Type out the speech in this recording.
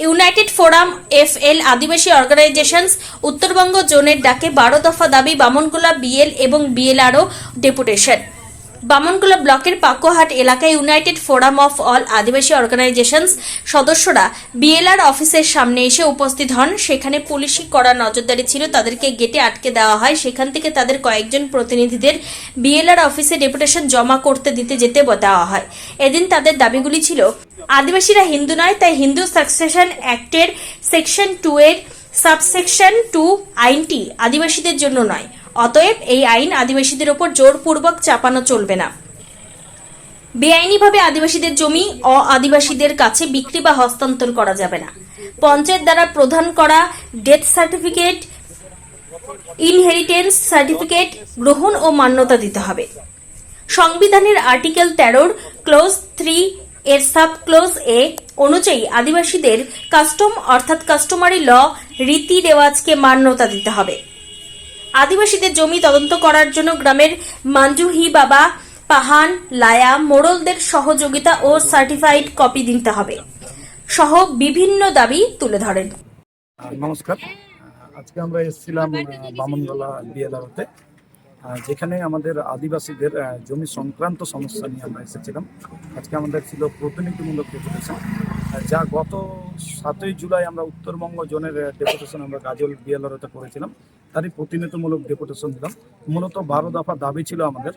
United forum F L Adivasi organisations Uttarbanga জোনের ডাকে বারো দফা দাবি বামনগোলা বিএল এবং বিএলআরও ডেপুটেশন। বামনগোলা ব্লকের পাকোহাট এলাকায় united forum of all Adivasi organisations সদস্যরা বিএলআর অফিসের সামনে এসে উপস্থিত হন। সেখানে পুলিশি করা নজরদারি ছিল, তাদেরকে গেটে আটকে দেওয়া হয়। সেখান থেকে তাদের কয়েকজন প্রতিনিধিদের বিএলআর অফিসে ডেপুটেশন জমা করতে দিতে যেতে দেওয়া হয়। এদিন তাদের দাবিগুলি ছিল, আদিবাসীরা হিন্দু নয়, তাই হিন্দু সাকসেশন অ্যাক্টের সেকশন টু এর সাবসেকশন টু আইনটি আদিবাসীদের জন্য নয়। অতএব এই আইন আদিবাসীদের ওপর জোরপূর্বক চাপানো চলবে না। বেআইনিভাবে আদিবাসীদের জমি অ আদিবাসীদের কাছে বিক্রি বা হস্তান্তর করা যাবে না। পঞ্চায়েত দ্বারা প্রদান করা ডেথ সার্টিফিকেট, ইনহেরিটেন্স সার্টিফিকেট গ্রহণ ও মান্যতা দিতে হবে। সংবিধানের আর্টিকেল তেরোর ক্লোজ থ্রি এর সাব ক্লোজ এ অনুযায়ী আদিবাসীদের কাস্টম অর্থাৎ কাস্টমারি ল রীতি রেওয়াজকে মান্যতা দিতে হবে। আদিবাসীদের জমি তদন্ত করার জন্য গ্রামের মাঞ্জুহি বাবা, পাহান, লায়া, মোড়লদের সহযোগিতা ও সার্টিফাইড কপি দিতে হবে সহ বিভিন্ন দাবি তুলে ধরেন। নমস্কার। আজকে আমরা এসেছিলাম বামনগলা বিএলআরতে যেখানে আমাদের আদিবাসীদের জমি সংক্রান্ত সমস্যা নিয়ে আমরা এসেছিলাম। আজকে আমাদের ছিল প্রতিনিধিমূলক ডেপুটেশন যা গত সাতই জুলাই আমরা উত্তরবঙ্গ জোনের ডেপুটেশন আমরা গাজল বিএলআরতে করেছিলাম। তারই প্রতিনিধিমূলক ডেপুটেশন দিলাম। মূলত বারো দফা দাবি ছিল আমাদের।